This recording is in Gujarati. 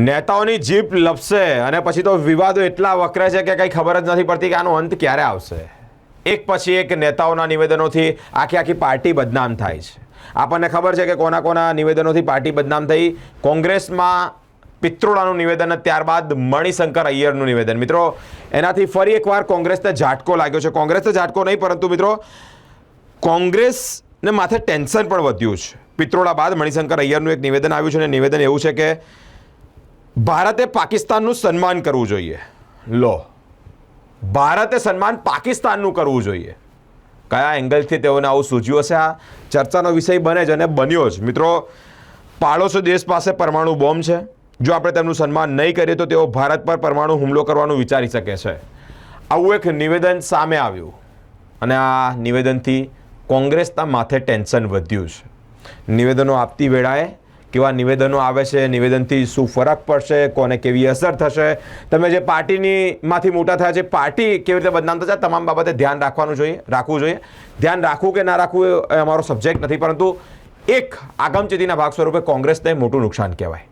નેતાઓની જીપ લપસે અને પછી તો વિવાદો એટલા વકરે છે કે કંઈ ખબર જ નથી પડતી કે આનો અંત ક્યારે આવશે. એક પછી એક નેતાઓના નિવેદનોથી આખી આખી પાર્ટી બદનામ થાય છે. આપણને ખબર છે કે કોના કોના નિવેદનોથી પાર્ટી બદનામ થઈ. કોંગ્રેસમાં પિત્રોડાનું નિવેદન ત્યારબાદ મણિશંકર અય્યરનું નિવેદન. મિત્રો, એનાથી ફરી એકવાર કોંગ્રેસને ઝાટકો લાગ્યો છે. કોંગ્રેસને ઝાટકો નહીં, પરંતુ મિત્રો, કોંગ્રેસને માથે ટેન્શન પણ વધ્યું છે. પિત્રોડા બાદ મણિશંકર અય્યરનું એક નિવેદન આવ્યું છે અને નિવેદન એવું છે કે ભારતે પાકિસ્તાનનું સન્માન કરવું જોઈએ. લો. ભારતે સન્માન પાકિસ્તાનનું કરવું જોઈએ. કયા એંગલથી તેઓને આવું સૂઝ્યું હશે? આ ચર્ચાનો વિષય બને જ અને બન્યો જ. મિત્રો, પાડોશી દેશ પાસે પરમાણુ બોમ્બ છે. જો આપણે તેમનું સન્માન નહીં કરીએ તો તેઓ ભારત પર પરમાણુ હુમલો કરવાનું વિચારી શકે છે. આવું એક નિવેદન સામે આવ્યું. અને આ નિવેદનથી કોંગ્રેસના માથે ટેન્શન વધ્યું છે. નિવેદનો આપતી વેળાએ કેવા નિવેદનો આવે છે, નિવેદનથી શું ફરક પડશે, કોને કેવી અસર થશે? તમે જે પાર્ટીની માંથી મોટા થયા છે, પાર્ટી કેવી રીતે બદનામ થશે તમામ બાબતે ધ્યાન રાખવાનું જોઈએ, રાખવું જોઈએ. ધ્યાન રાખવું કે ના રાખવું એ અમારો સબ્જેક્ટ નથી, પરંતુ એક આગમચેતીના ભાગ સ્વરૂપે કોંગ્રેસને મોટું નુકસાન કહેવાય.